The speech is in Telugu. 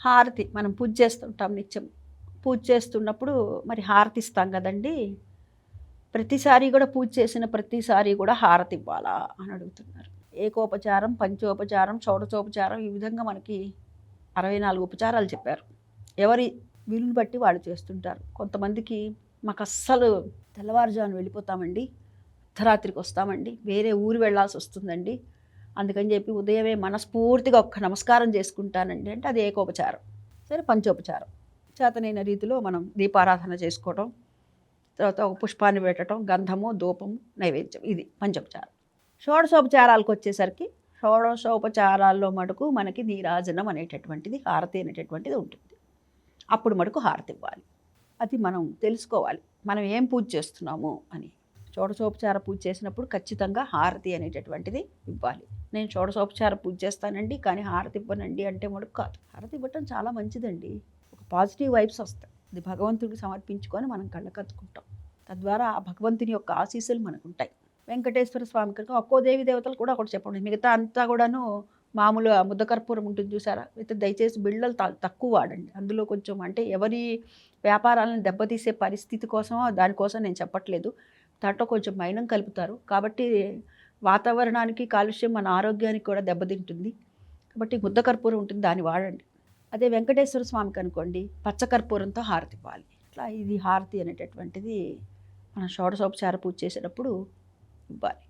హారతి మనం పూజ చేస్తుంటాం నిత్యం. పూజ చేస్తున్నప్పుడు మరి హారతి ఇస్తాం కదండి? ప్రతిసారి కూడా పూజ చేసిన ప్రతిసారి కూడా హారతి ఇవ్వాలా అని అడుగుతున్నారు. ఏకోపచారం పంచోపచారం షోడచోపచారం ఈ విధంగా మనకి అరవై నాలుగు ఉపచారాలు చెప్పారు. ఎవరి వీలుని బట్టి వాళ్ళు చేస్తుంటారు. కొంతమందికి మాకు అస్సలు తెల్లవారుజామున వెళ్ళిపోతామండి అర్ధరాత్రికి వస్తామండి వేరే ఊరు వెళ్ళాల్సి వస్తుందండి. అందుకని చెప్పి ఉదయమే మనస్ఫూర్తిగా ఒక్క నమస్కారం చేసుకుంటానండి అంటే అది ఏకోపచారం. సరే పంచోపచారం. చేతనైన రీతిలో మనం దీపారాధన చేసుకోవటం తర్వాత ఒక పుష్పాన్ని పెట్టడం గంధము ధూపము నైవేద్యం ఇది పంచోపచారం. షోడశోపచారాలకు వచ్చేసరికి షోడశోపచారాల్లో మటుకు మనకి నీరాజనం అనేటటువంటిది హారతి అనేటటువంటిది ఉంటుంది. అప్పుడు మటుకు హారతి ఇవ్వాలి. అది మనం తెలుసుకోవాలి. మనం ఏం పూజ చేస్తున్నాము అని. షోడశోపచార పూజ చేసినప్పుడు ఖచ్చితంగా హారతి అనేటటువంటిది ఇవ్వాలి. నేను షోడశోపచార పూజ చేస్తానండి కానీ హారతి ఇవ్వనండి అంటే మటుకు కాదు. హారతి ఇవ్వటం చాలా మంచిదండి. ఒక పాజిటివ్ వైబ్స్ వస్తాయి. అది భగవంతుడికి సమర్పించుకొని మనం కళ్ళకత్తుకుంటాం. తద్వారా ఆ భగవంతుని యొక్క ఆశీస్సులు మనకు ఉంటాయి వెంకటేశ్వర స్వామి కనుక ఒక్కో దేవి దేవతలు కూడా ఒకటి చెప్పండి. మిగతా అంతా కూడాను మామూలు ఆ ముద్దకర్పూరం ఉంటుంది చూసారా? అయితే దయచేసి బిళ్ళలు త- తక్కువ వాడండి. అందులో కొంచెం అంటే ఎవరి వ్యాపారాలను దెబ్బతీసే పరిస్థితి కోసమో దానికోసం నేను చెప్పట్లేదు. దాంట్లో కొంచెం మైనం కలుపుతారు. కాబట్టి వాతావరణానికి కాలుష్యం మన ఆరోగ్యానికి కూడా దెబ్బతింటుంది. కాబట్టి ముద్ద కర్పూరం ఉంటుంది దాన్ని వాడండి. అదే వెంకటేశ్వర స్వామికి అనుకోండి పచ్చకర్పూరంతో హారతి ఇవ్వాలి. ఇట్లా ఇది హారతి అనేటటువంటిది మనం షోడశోపచార పూజ చేసేటప్పుడు ఇవ్వాలి.